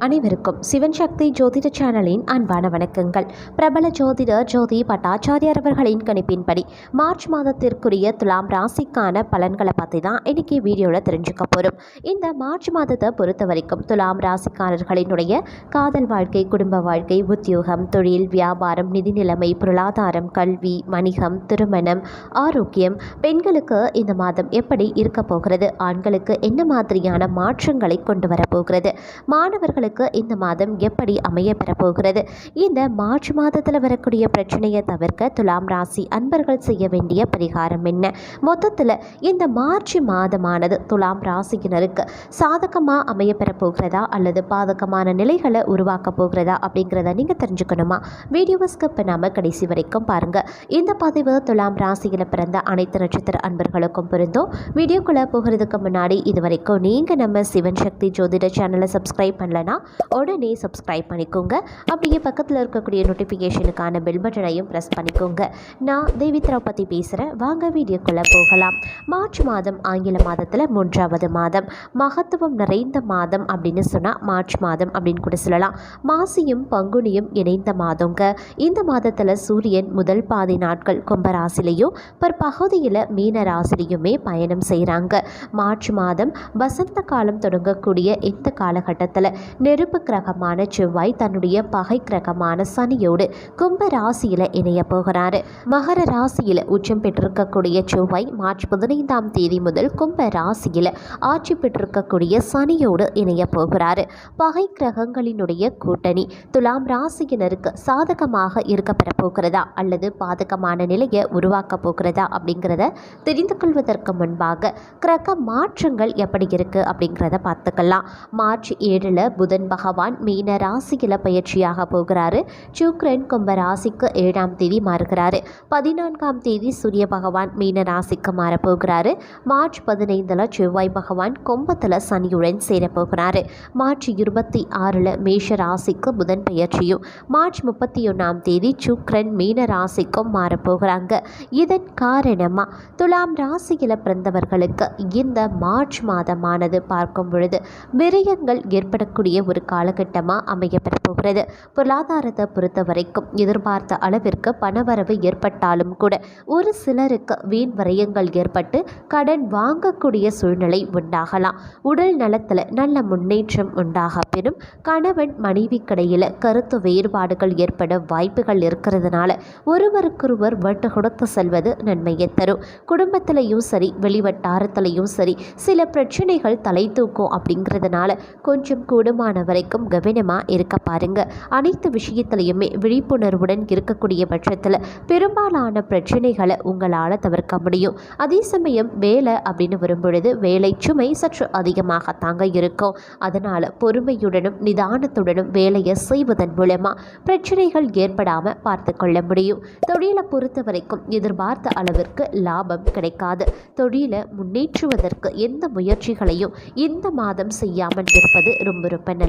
அனைவருக்கும் சிவன் சக்தி ஜோதிட சேனலின் அன்பான வணக்கங்கள். பிரபல ஜோதிடர் ஜோதி பட்டாச்சாரியார் அவர்களின் கணிப்பின்படி மார்ச் மாதத்திற்குரிய துலாம் ராசிக்கான பலன்களை பற்றி தான் இன்னைக்கு வீடியோவில் தெரிஞ்சுக்க போகிறோம் இந்த மார்ச் மாதத்தை பொறுத்த வரைக்கும் துலாம் ராசிக்காரர்களினுடைய காதல் வாழ்க்கை குடும்ப வாழ்க்கை உத்தியோகம் தொழில் வியாபாரம் நிதி நிலைமை பொருளாதாரம் கல்வி வணிகம் திருமணம் ஆரோக்கியம் பெண்களுக்கு இந்த மாதம் எப்படி இருக்க போகிறது? ஆண்களுக்கு என்ன மாதிரியான மாற்றங்களை கொண்டு வரப்போகிறது மாணவர்களுக்கு இந்த மாதம் எப்படி அமைய பெறப்போகிறது? இந்த மார்ச் மாதத்தில் வரக்கூடிய பிரச்சனையை தவிர்க்க துலாம் ராசி அன்பர்கள் செய்ய வேண்டிய பரிகாரம் என்ன? மொத்தத்தில் இந்த மார்ச் மாதமானது துலாம் ராசியினருக்கு சாதகமாக அமைய பெறப்போகிறதா? அல்லது பாதகமான நிலைகளை உருவாக்க போகிறதா? அப்படிங்கிறத நீங்கள் தெரிஞ்சுக்கணுமா? வீடியோவை ஸ்கிப் பண்ணாமல் கடைசி வரைக்கும் பாருங்கள் இந்த பதிவு துலாம் ராசியில் பிறந்த அனைத்து நட்சத்திர அன்பர்களுக்கும் பொருந்தும். வீடியோக்குள்ளே போகிறதுக்கு முன்னாடி இது வரைக்கும் நீங்கள் நம்ம சிவன் சக்தி ஜோதிட சேனலை சப்ஸ்கிரைப் பண்ணலனா உடனே சப்ஸ்கிரைப் பண்ணிக்கோங்க. அப்படியே பக்கத்தில் இருக்கக்கூடிய நோட்டிஃபிகேஷனுக்கான பெல் பட்டனையும் ப்ரெஸ் பண்ணிக்கோங்க. நான் தேவித்ரா பற்றி பேசுகிறேன் வாங்க வீடியோக்குள்ளே போகலாம். மார்ச் மாதம் ஆங்கில மாதத்தில் மூன்றாவது மாதம். மகத்துவம் நிறைந்த மாதம் அப்படின்னு சொன்னால் மார்ச் மாதம் அப்படின்னு கூட சொல்லலாம். மாசியும் பங்குனியும் இணைந்த மாதங்க. இந்த மாதத்தில் சூரியன் முதல் பாதி நாட்கள் கும்பராசிலையும் பற்பகுதியில் மீன ராசிலையுமே பயணம் செய்கிறாங்க மார்ச் மாதம் வசந்த காலம் தொடங்கக்கூடிய இந்த காலகட்டத்தில் நெருப்பு கிரகமான செவ்வாய் தன்னுடைய பகை கிரகமான சனியோடு கும்ப ராசியில் இணைய போகிறாரு. மகர ராசியில் உச்சம் பெற்றிருக்கக்கூடிய செவ்வாய் மார்ச் பதினைந்தாம் தேதி முதல் கும்ப ராசியில் ஆட்சி பெற்றிருக்கக்கூடிய சனியோடு இணைய போகிறாரு. பகை கிரகங்களினுடைய கூட்டணி துலாம் ராசியினருக்கு சாதகமாக இருக்கப்பெற போகிறதா அல்லது பாதகமான நிலையை உருவாக்க போகிறதா அப்படிங்கிறத தெரிந்து கொள்வதற்கு முன்பாக கிரக மாற்றங்கள் எப்படி இருக்குது அப்படிங்கிறத பார்த்துக்கலாம். மார்ச் ஏழில் புதன் பகவான் மீன ராசியில் பயிற்சியாக போகிறாரு. சுக்ரன் கும்ப ராசிக்கு ஏழாம் தேதி மாறுகிறாரு. பதினான்காம் தேதி சூரிய பகவான் மீன ராசிக்கு மாறப்போகிறாரு. மார்ச் பதினைந்தில் செவ்வாய் பகவான் கும்பத்தில் சனியுடன் சேரப்போகிறாரு. மார்ச் இருபத்தி ஆறில் மேஷ ராசிக்கு புதன் பயிற்சியும் மார்ச் முப்பத்தி ஒன்றாம் தேதி சுக்ரன் மீன ராசிக்கும் மாறப்போகிறாங்க. இதன் காரணமாக துலாம் ராசியில் பிறந்தவர்களுக்கு இந்த மார்ச் மாதமானது பார்க்கும் பொழுது விரயங்கள் ஏற்படக்கூடிய ஒரு காலகட்டமாக அமையப்பெற போகிறது பொருளாதாரத்தை பொறுத்த வரைக்கும் எதிர்பார்த்த அளவிற்கு பணவரவு ஏற்பட்டாலும் கூட ஒரு சிலருக்கு வீண் விரயங்கள் ஏற்பட்டு கடன் வாங்கக்கூடிய சூழ்நிலை உண்டாகலாம். உடல் நலத்தில் நல்ல முன்னேற்றம் உண்டாக பெறும். கணவன் மனைவிக்கிடையில் கருத்து வேறுபாடுகள் ஏற்பட வாய்ப்புகள் இருக்கிறதுனால ஒருவருக்கொருவர் விட்டு கொடுத்து செல்வது நன்மையை தரும். குடும்பத்திலையும் சரி வெளிவட்டாரத்திலையும் சரி சில பிரச்சனைகள் தலை தூக்கும் அப்படிங்கிறதுனால கொஞ்சம் கூடுமான வரைக்கும் கவனமாக இருக்க பாருங்க. அனைத்து விஷயத்திலையுமே விழிப்புணர்வுடன் இருக்கக்கூடிய பட்சத்தில் பெரும்பாலான பிரச்சனைகளை உங்களால் தவிர்க்க முடியும். அதே சமயம் வேலை அப்படின்னு வரும்பொழுது வேலை சுமை சற்று அதிகமாகத்தாங்க இருக்கும். அதனால் பொறுமையுடனும் நிதானத்துடனும் வேலையை செய்வதன் மூலமாக பிரச்சனைகள் ஏற்படாமல் பார்த்து கொள்ள முடியும். தொழிலை பொறுத்த வரைக்கும் எதிர்பார்த்த அளவிற்கு லாபம் கிடைக்காது. தொழிலை முன்னேற்றுவதற்கு எந்த முயற்சிகளையும் இந்த மாதம் செய்யாமல் இருப்பது ரொம்ப ரொம்ப நல்லது.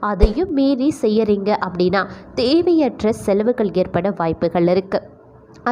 அதையும் மீறி செய்யறீங்க அப்படின்னா தேவையற்ற செலவுகள் ஏற்பட வாய்ப்புகள் இருக்குது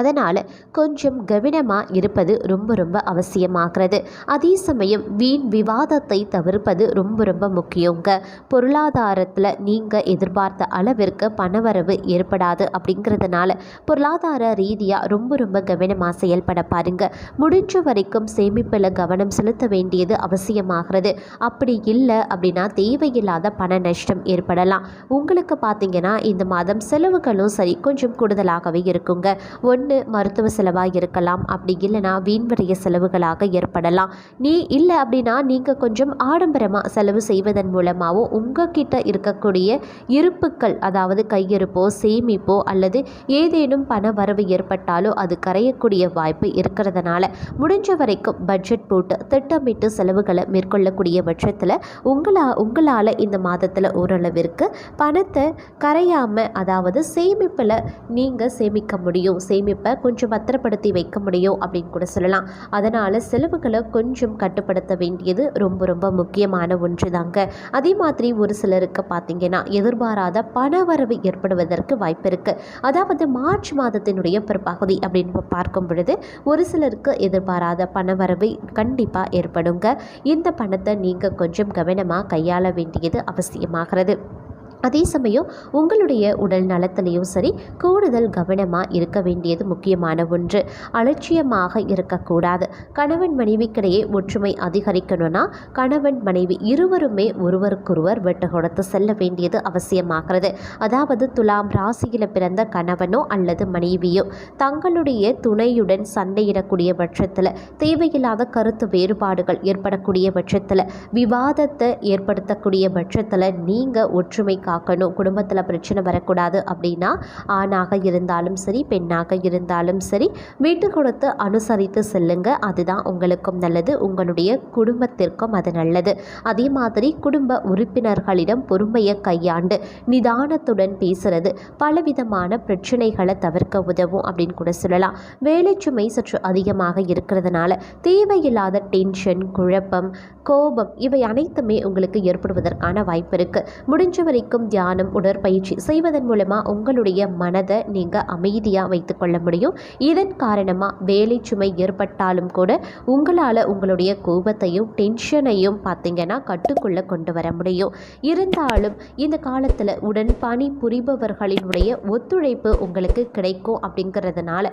அதனால் கொஞ்சம் கவனமாக இருப்பது ரொம்ப ரொம்ப அவசியமாகிறது. அதே சமயம் வீண் விவாதத்தை தவிர்ப்பது ரொம்ப ரொம்ப முக்கியங்க. பொருளாதாரத்தில் நீங்கள் எதிர்பார்த்த அளவிற்கு பணவரவு ஏற்படாது அப்படிங்கிறதுனால பொருளாதார ரீதியாக ரொம்ப ரொம்ப கவனமாக செயல்பட பாருங்க. முடிஞ்ச வரைக்கும் சேமிப்பில் கவனம் செலுத்த வேண்டியது அவசியமாகிறது. அப்படி இல்லை அப்படின்னா தேவையில்லாத பண நஷ்டம் ஏற்படலாம். உங்களுக்கு பார்த்தீங்கன்னா இந்த மாதம் செலவுகளும் சரி கொஞ்சம் கூடுதலாகவே இருக்குங்க. ஒன்று மருத்துவ செலவாக இருக்கலாம் அப்படி இல்லைனா வீண்வரைய செலவுகளாக ஏற்படலாம். நீ இல்லை அப்படின்னா நீங்கள் கொஞ்சம் ஆடம்பரமாக செலவு செய்வதன் மூலமாகவும் உங்ககிட்ட இருக்கக்கூடிய இருப்புக்கள் அதாவது கையிருப்போ சேமிப்போ அல்லது ஏதேனும் பண வரவு ஏற்பட்டாலோ அது கரையக்கூடிய வாய்ப்பு இருக்கிறதுனால முடிஞ்ச வரைக்கும் பட்ஜெட் போட்டு திட்டமிட்டு செலவுகளை மேற்கொள்ளக்கூடிய பட்சத்தில் உங்களா உங்களால் இந்த மாதத்தில் ஓரளவிற்கு பணத்தை கரையாமல் அதாவது சேமிப்பில் நீங்கள் சேமிக்க முடியும். சேமி சேமிப்பை கொஞ்சம் பத்திரப்படுத்தி வைக்க முடியும் அப்படின்னு கூட சொல்லலாம். அதனால் செலவுகளை கொஞ்சம் கட்டுப்படுத்த வேண்டியது ரொம்ப ரொம்ப முக்கியமான ஒன்று தாங்க அதே மாதிரி ஒரு சிலருக்கு பார்த்தீங்கன்னா எதிர்பாராத பணவரவு ஏற்படுவதற்கு வாய்ப்பு இருக்குது அதாவது மார்ச் மாதத்தினுடைய பிற்பகுதி அப்படின்னு பார்க்கும் பொழுது ஒரு சிலருக்கு எதிர்பாராத பணவரவு கண்டிப்பாக ஏற்படுங்க. இந்த பணத்தை நீங்கள் கொஞ்சம் கவனமாக கையாள வேண்டியது அவசியமாகிறது. அதே சமயம் உங்களுடைய உடல் நலத்திலையும் சரி கூடுதல் கவனமாக இருக்க வேண்டியது முக்கியமான ஒன்று. அலட்சியமாக இருக்கக்கூடாது. கணவன் மனைவிக்கிடையே ஒற்றுமை அதிகரிக்கணும்னா கணவன் மனைவி இருவருமே ஒருவருக்கொருவர் விட்டு கொடுத்து செல்ல வேண்டியது அவசியமாகிறது. அதாவது துலாம் ராசியில் பிறந்த கணவனோ அல்லது மனைவியோ தங்களுடைய துணையுடன் சண்டையிடக்கூடிய பட்சத்தில் தேவையில்லாத கருத்து வேறுபாடுகள் ஏற்படக்கூடிய பட்சத்தில் விவாதத்தை ஏற்படுத்தக்கூடிய பட்சத்தில் நீங்கள் ஒற்றுமை பார்க்கணும். குடும்பத்தில் பிரச்சனை வரக்கூடாது அப்படின்னா ஆணாக இருந்தாலும் சரி பெண்ணாக இருந்தாலும் சரி வீட்டு கொடுத்து அனுசரித்து செல்லுங்க. அதுதான் உங்களுக்கும் நல்லது. உங்களுடைய குடும்பத்திற்கும் அது நல்லது. அதே மாதிரி குடும்ப உறுப்பினர்களிடம் பொறுமையை கையாண்டு நிதானத்துடன் பேசுறது பலவிதமான பிரச்சனைகளை தவிர்க்க உதவும் அப்படின்னு கூட சொல்லலாம். வேலை சுமை சற்று அதிகமாக இருக்கிறதுனால தேவையில்லாத டென்ஷன் குழப்பம் கோபம் இவை அனைத்துமே உங்களுக்கு ஏற்படுவதற்கான வாய்ப்பு இருக்குது முடிஞ்ச வரைக்கும் தியானம் உடற்பயிற்சி செய்வதன் மூலமாக உங்களுடைய மனதை நீங்கள் அமைதியாக வைத்துக்கொள்ள முடியும். இதன் காரணமாக வேலை சுமை ஏற்பட்டாலும் கூட உங்களால் உங்களுடைய கோபத்தையும் டென்ஷனையும் பார்த்தீங்கன்னா கட்டுக்குள்ளே கொண்டு வர முடியும். இருந்தாலும் இந்த காலத்தில் உடன் பணி புரிபவர்களினுடைய ஒத்துழைப்பு உங்களுக்கு கிடைக்கும் அப்படிங்கிறதுனால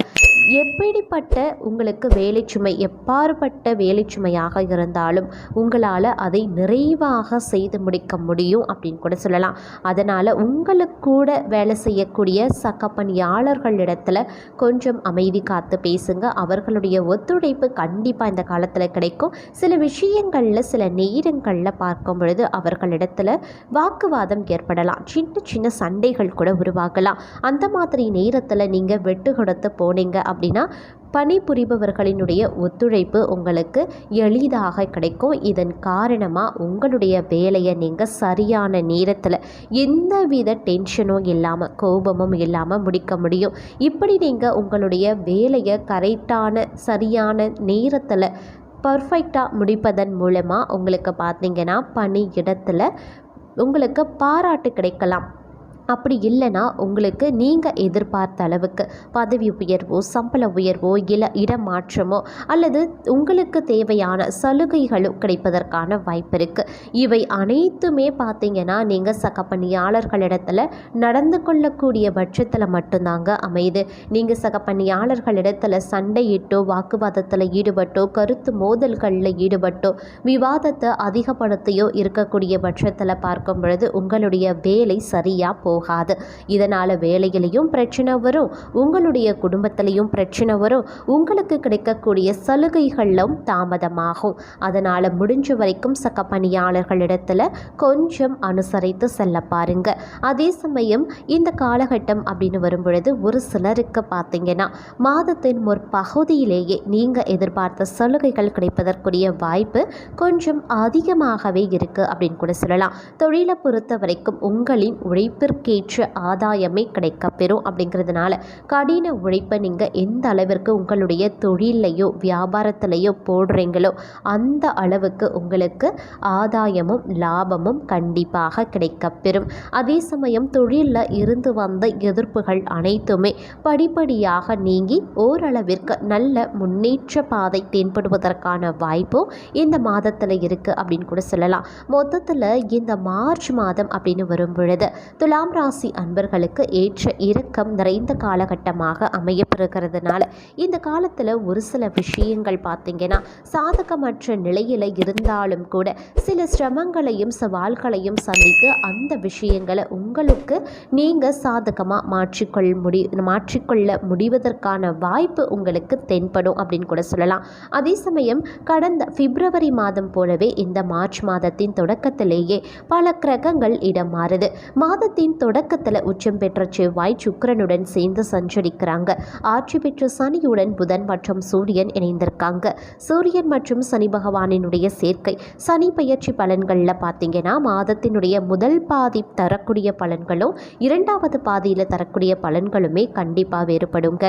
எப்படிப்பட்ட உங்களுக்கு வேலை சுமை எப்பாறுபட்ட வேலை சுமையாக இருந்தாலும் உங்களால் அதை நிறைவாக செய்து முடிக்க முடியும் அப்படின்னு கூட சொல்லலாம். அதனால் உங்களுக்கு கூட வேலை செய்யக்கூடிய சக பணியாளர்களிடத்தில் கொஞ்சம் அமைதி காத்து பேசுங்க. அவர்களுடைய ஒத்துழைப்பு கண்டிப்பாக இந்த காலத்தில் கிடைக்கும். சில விஷயங்களில் சில நேரங்களில் பார்க்கும் பொழுது அவர்களிடத்தில் வாக்குவாதம் ஏற்படலாம். சின்ன சின்ன சண்டைகள் கூட உருவாகலாம். அந்த மாதிரி நேரத்தில் நீங்கள் வெட்டு கொடுத்து போனீங்க அப்படின்னா பணிபுரிபவர்களினுடைய ஒத்துழைப்பு உங்களுக்கு எளிதாக கிடைக்கும். இதன் காரணமாக உங்களுடைய வேலையை நீங்கள் சரியான நேரத்தில் எந்தவித டென்ஷனும் இல்லாமல் கோபமும் இல்லாமல் முடிக்க முடியும். இப்படி நீங்கள் உங்களுடைய வேலையை கரெக்டான சரியான நேரத்தில் பர்ஃபெக்டாக முடிப்பதன் மூலமாக உங்களுக்கு பார்த்தீங்கன்னா பணி இடத்துல உங்களுக்கு பாராட்டு கிடைக்கலாம். அப்படி இல்லைன்னா உங்களுக்கு நீங்கள் எதிர்பார்த்த அளவுக்கு பதவி உயர்வோ சம்பள உயர்வோ இல இடமாற்றமோ அல்லது உங்களுக்கு தேவையான சலுகைகளும் கிடைப்பதற்கான வாய்ப்பு இருக்குது இவை அனைத்துமே பார்த்தீங்கன்னா நீங்கள் சக பணியாளர்களிடத்தில் நடந்து கொள்ளக்கூடிய பட்சத்தில் மட்டும்தாங்க அமையுது. நீங்கள் சக பணியாளர்களிடத்தில் சண்டையிட்டோ வாக்குவாதத்தில் ஈடுபட்டோ கருத்து மோதல்களில் ஈடுபட்டோ விவாதத்தை அதிகப்படுத்தியோ இருக்கக்கூடிய பட்சத்தில் பார்க்கும் பொழுது உங்களுடைய வேலை சரியாக போ போகாது. இதனால் வேலையிலையும் பிரச்சனை வரும் உங்களுடைய குடும்பத்திலையும் பிரச்சனை வரும். உங்களுக்கு கிடைக்கக்கூடிய சலுகைகளும் தாமதமாகும். அதனால் முடிஞ்ச வரைக்கும் சக பணியாளர்களிடத்தில் கொஞ்சம் அனுசரித்து செல்ல பாருங்க. அதே சமயம் இந்த காலகட்டம் அப்படின்னு வரும்பொழுது ஒரு சிலருக்கு பார்த்தீங்கன்னா மாதத்தின் முற்பகுதியிலேயே நீங்கள் எதிர்பார்த்த சலுகைகள் கிடைப்பதற்குரிய வாய்ப்பு கொஞ்சம் அதிகமாகவே இருக்குது அப்படின்னு கூட சொல்லலாம். தொழிலை பொறுத்த வரைக்கும் உங்களின் உழைப்பிற்கு அதற்கேற்ற ஆதாயமே கிடைக்கப்பெறும் அப்படிங்கிறதுனால கடின உழைப்பை நீங்கள் எந்த அளவிற்கு உங்களுடைய தொழிலையோ வியாபாரத்திலையோ போடுறீங்களோ அந்த அளவுக்கு உங்களுக்கு ஆதாயமும் லாபமும் கண்டிப்பாக கிடைக்கப்பெறும் அதே சமயம் தொழிலில் இருந்து வந்த எதிர்ப்புகள் அனைத்துமே படிப்படியாக நீங்கி ஓரளவிற்கு நல்ல முன்னேற்ற பாதை தென்படுவதற்கான வாய்ப்பும் இந்த மாதத்தில் இருக்குது அப்படின்னு கூட சொல்லலாம். மொத்தத்தில் இந்த மார்ச் மாதம் அப்படின்னு வரும் பொழுது துலாம் ராசி அன்பர்களுக்கு ஏற்ற இறக்கம் நிறைந்த காலகட்டமாக அமையப்பெறுகிறதுனால இந்த காலத்தில் ஒரு சில விஷயங்கள் பார்த்திங்கன்னா சாதகமற்ற நிலையில் இருந்தாலும் கூட சில சிரமங்களையும் சவால்களையும் சந்தித்து அந்த விஷயங்களை உங்களுக்கு நீங்கள் சாதகமாக மாற்றிக்கொள் முடி மாற்றிக்கொள்ள முடிவதற்கான வாய்ப்பு உங்களுக்கு தென்படும் அப்படின்னு கூட சொல்லலாம். அதே சமயம் கடந்த பிப்ரவரி மாதம் போலவே இந்த மார்ச் மாதத்தின் தொடக்கத்திலேயே பல கிரகங்கள் இடம் மாறுது. மாதத்தின் தொடக்கத்தில் உச்சம் பெற்ற செவ்வாய் சுக்கரனுடன் சேர்ந்து சஞ்சரிக்கிறாங்க. ஆட்சி பெற்ற சனியுடன் புதன் மற்றும் சூரியன் இணைந்திருக்காங்க. சூரியன் மற்றும் சனி பகவானினுடைய சேர்க்கை சனி பயிற்சி பலன்களில் பார்த்தீங்கன்னா மாதத்தினுடைய முதல் பாதி தரக்கூடிய பலன்களும் இரண்டாவது பாதியில் தரக்கூடிய பலன்களுமே கண்டிப்பாக வேறுபடுங்க.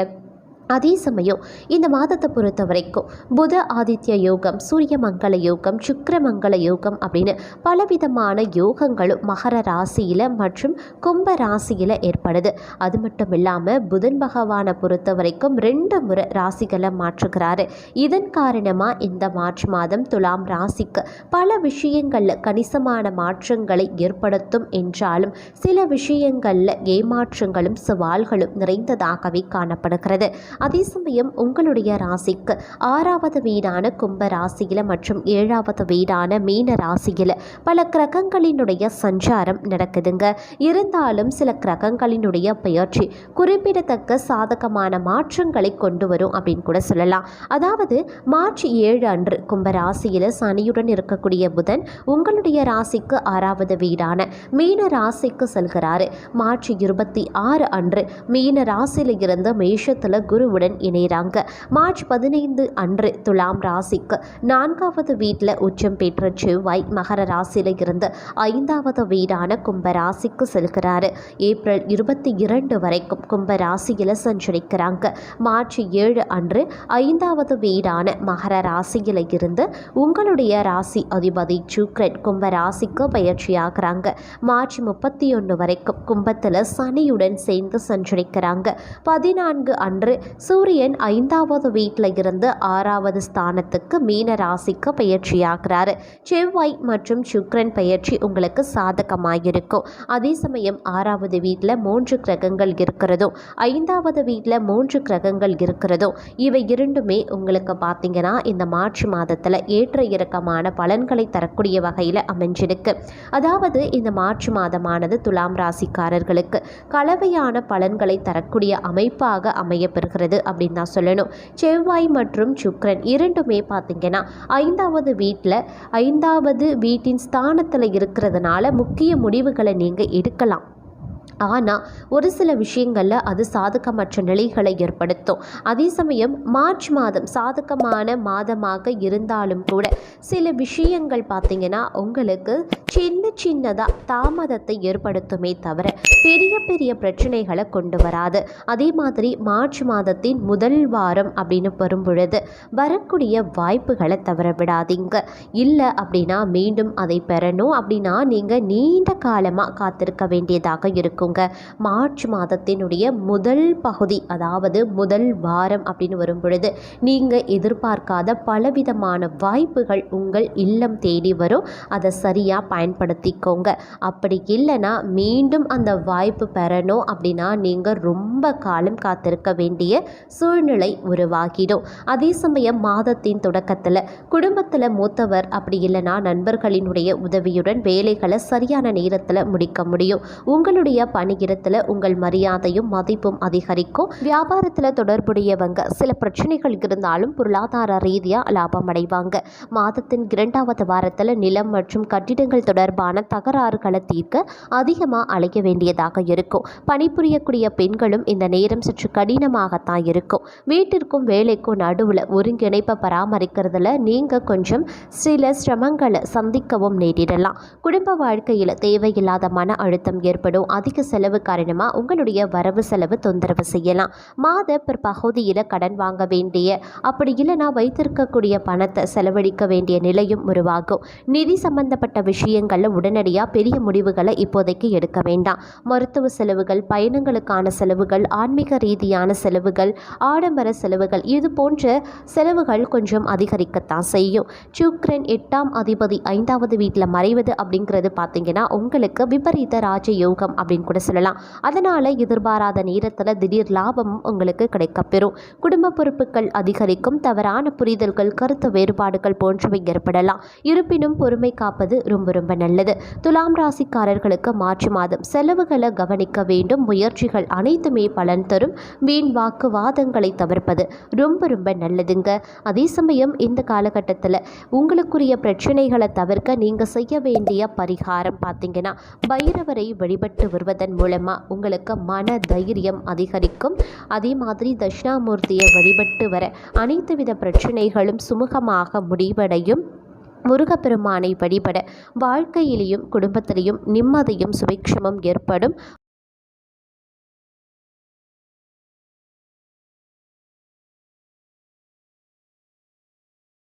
அதே சமயம் இந்த மாதத்தை பொறுத்த வரைக்கும் புத ஆதித்ய யோகம் சூரிய மங்கள யோகம் சுக்கர மங்கள யோகம் அப்படின்னு பலவிதமான யோகங்களும் மகர ராசியில் மற்றும் கும்ப ராசியில் ஏற்படுது. அது மட்டும் இல்லாமல் புதன் பகவானை பொறுத்த வரைக்கும் ரெண்டு முறை ராசிகளை மாற்றுகிறாரு. இதன் காரணமாக இந்த மார்ச் மாதம் துலாம் ராசிக்கு பல விஷயங்களில் கணிசமான மாற்றங்களை ஏற்படுத்தும் என்றாலும் சில விஷயங்களில் ஏமாற்றங்களும் சவால்களும் நிறைந்ததாகவே காணப்படுகிறது. அதே சமயம் உங்களுடைய ராசிக்கு ஆறாவது வீடான கும்ப ராசியில் மற்றும் ஏழாவது வீடான மீன ராசியில் பல கிரகங்களினுடைய சஞ்சாரம் நடக்குதுங்க. இருந்தாலும் சில கிரகங்களினுடைய பயிற்சி குறிப்பிடத்தக்க சாதகமான மாற்றங்களை கொண்டு வரும் அப்படின்னு கூட சொல்லலாம். அதாவது மார்ச் ஏழு அன்று கும்ப ராசியில் சனியுடன் இருக்கக்கூடிய புதன் உங்களுடைய ராசிக்கு ஆறாவது வீடான மீன ராசிக்கு செல்கிறாரு. மார்ச் இருபத்தி ஆறு அன்று மீன ராசியில் இருந்து மேஷத்தில் குருவுடன் இணைகிறாங்க. மார்ச் பதினைந்து அன்று துலாம் ராசிக்கு நான்காவது வீட்டில் உச்சம் பெற்ற செவ்வாய் மகர ராசியில் இருந்து ஐந்தாவது வீடான கும்ப ராசிக்கு செல்கிறாரு. ஏப்ரல் இருபத்தி இரண்டு வரைக்கும் கும்ப ராசியில் சஞ்சரிக்கிறாங்க. மார்ச் ஏழு அன்று ஐந்தாவது வீடான மகர ராசியில் இருந்து உங்களுடைய ராசி அதிபதி சுக்ரன் கும்ப ராசிக்கு பயிற்சியாகிறாங்க. மார்ச் முப்பத்தி ஒன்று வரைக்கும் கும்பத்தில் சனியுடன் சேர்ந்து சஞ்சரிக்கிறாங்க. பதினான்கு அன்று சூரியன் ஐந்தாவது வீட்டில் இருந்து ஆறாவது ஸ்தானத்துக்கு மீன ராசிக்கு பயிற்சியாகிறார். செவ்வாய் மற்றும் சுக்ரன் பயிற்சி உங்களுக்கு சாதகமாக இருக்கும் அதே சமயம் ஆறாவது வீட்டில் மூன்று கிரகங்கள் இருக்கிறதும் ஐந்தாவது வீட்டில் மூன்று கிரகங்கள் இருக்கிறதும் இவை இரண்டுமே உங்களுக்கு பார்த்தீங்கன்னா இந்த மார்ச் மாதத்தில் ஏற்ற இறக்கமான பலன்களை தரக்கூடிய வகையில் அமைஞ்சிருக்கு. அதாவது இந்த மார்ச் மாதமானது துலாம் ராசிக்காரர்களுக்கு கலவையான பலன்களை தரக்கூடிய அமைப்பாக அமையப்பெறுகிறது. அப்படின்னு தான் சொல்லணும். செவ்வாய் மற்றும் சுக்ரன் இரண்டுமே பார்த்திங்கன்னா ஐந்தாவது வீட்டில் ஐந்தாவது வீட்டின் ஸ்தானத்தில் இருக்கிறதுனால முக்கிய முடிவுகளை நீங்கள் எடுக்கலாம். ஆனால் ஒரு சில விஷயங்களில் அது சாதகமற்ற நிலைகளை ஏற்படுத்தும். அதே சமயம் மார்ச் மாதம் சாதகமான மாதமாக இருந்தாலும் கூட சில விஷயங்கள் பார்த்திங்கன்னா உங்களுக்கு சின்ன சின்னதாக தாமதத்தை ஏற்படுத்துமே தவிர பெரிய பெரிய பிரச்சனைகளை கொண்டு வராது. அதே மாதிரி மார்ச் மாதத்தின் முதல் வாரம் அப்படின்னு வரும்பொழுது வரக்கூடிய வாய்ப்புகளை தவற விடாதீங்க. இல்லை அப்படின்னா மீண்டும் அதை பெறணும். அப்படின்னா நீங்கள் நீண்ட காலமாக காத்திருக்க வேண்டியதாக இருக்கும். இருக்குங்க மார்ச் மாதத்தினுடைய முதல் பகுதி அதாவது முதல் வாரம் அப்படின்னு வரும் பொழுது நீங்கள் எதிர்பார்க்காத பலவிதமான வாய்ப்புகள் உங்கள் இல்லம் தேடி வரும். அதை சரியாக பயன்படுத்திக்கோங்க. அப்படி இல்லைன்னா மீண்டும் அந்த வாய்ப்பு பெறணும் அப்படின்னா நீங்கள் ரொம்ப காலம் காத்திருக்க வேண்டிய சூழ்நிலை உருவாகிடும். அதே சமயம் மாதத்தின் தொடக்கத்தில் குடும்பத்தில் மூத்தவர் அப்படி இல்லைன்னா நண்பர்களினுடைய உதவியுடன் வேலைகளை சரியான நேரத்தில் முடிக்க முடியும். உங்களுடைய பணியிடத்தில் உங்கள் மரியாதையும் மதிப்பும் அதிகரிக்கும். வியாபாரத்தில் தொடர்புடையவங்க சில பிரச்சனைகள் இருந்தாலும் பொருளாதார ரீதியாக லாபம் அடைவாங்க. மாதத்தின் இரண்டாவது வாரத்தில் நிலம் மற்றும் கட்டிடங்கள் தொடர்பான தகராறுகளை தீர்க்க அதிகமாக அழைக்க வேண்டியதாக இருக்கும். பணிபுரியக்கூடிய பெண்களும் இந்த நேரம் சற்று கடினமாகத்தான் இருக்கும். வீட்டிற்கும் வேலைக்கும் நடுவில் ஒருங்கிணைப்பை பராமரிக்கிறதுல நீங்கள் கொஞ்சம் சில சிரமங்களை சந்திக்கவும் நேரிடலாம். குடும்ப வாழ்க்கையில் தேவையில்லாத மன அழுத்தம் ஏற்படும். அதிக செலவு காரணமாக உங்களுடைய வரவு செலவு தொந்தரவு செய்யலாம். மாத பிற்பகுதியில் கடன் வாங்க வேண்டிய அப்படி இல்லைனா வைத்திருக்கக்கூடிய பணத்தை செலவழிக்க வேண்டிய நிலையும் உருவாகும். நிதி சம்பந்தப்பட்ட விஷயங்களில் உடனடியாக பெரிய முடிவுகளை இப்போதைக்கு எடுக்க வேண்டாம். மருத்துவ செலவுகள் பயணங்களுக்கான செலவுகள் ஆன்மீக ரீதியான செலவுகள் ஆடம்பர செலவுகள் இது போன்ற செலவுகள் கொஞ்சம் அதிகரிக்கத்தான் செய்யும். சுக்ரன் எட்டாம் அதிபதி ஐந்தாவது வீட்டில் மறைவது அப்படிங்கிறது பார்த்தீங்கன்னா உங்களுக்கு விபரீத ராஜயோகம் அப்படின்னு கூட சொல்லலாம். அதனால் எதிர்பாராத நேரத்தில் திடீர் லாபம் உங்களுக்கு கிடைக்கப்பெறும். குடும்ப பொறுப்புகள் அதிகரிக்கும். தவறான புரிதல்கள் கருத்து வேறுபாடுகள் போன்றவை ஏற்படலாம். இருப்பினும் பொறுமை காப்பது ரொம்ப ரொம்ப நல்லது. துலாம் ராசிக்காரர்களுக்கு மார்ச் மாதம் செலவுகளை கவனிக்க வேண்டும். முயற்சிகள் அனைத்துமே பலன் தரும். வீண் வாக்குவாதங்களை தவிர்ப்பது ரொம்ப ரொம்ப நல்லதுங்க. அதே சமயம் இந்த காலகட்டத்தில் உங்களுக்குரிய பிரச்சனைகளை தவிர்க்க நீங்கள் செய்ய வேண்டிய பரிகாரம் பார்த்தீங்கன்னா பைரவரை வழிபட்டு வருவதன் மூலமாக உங்களுக்கு மன தைரியம் அதிகரிக்கும். அதே மாதிரி தட்சிணாமூர்த்தியை வழிபட்டு வர அனைத்து வித பிரச்சனைகளும் சுமூகமாக முடிவடையும். முருகப்பெருமானை வழிபட வாழ்க்கையிலேயும் குடும்பத்திலையும் நிம்மதியும் சுபிக்ஷமும் ஏற்படும்.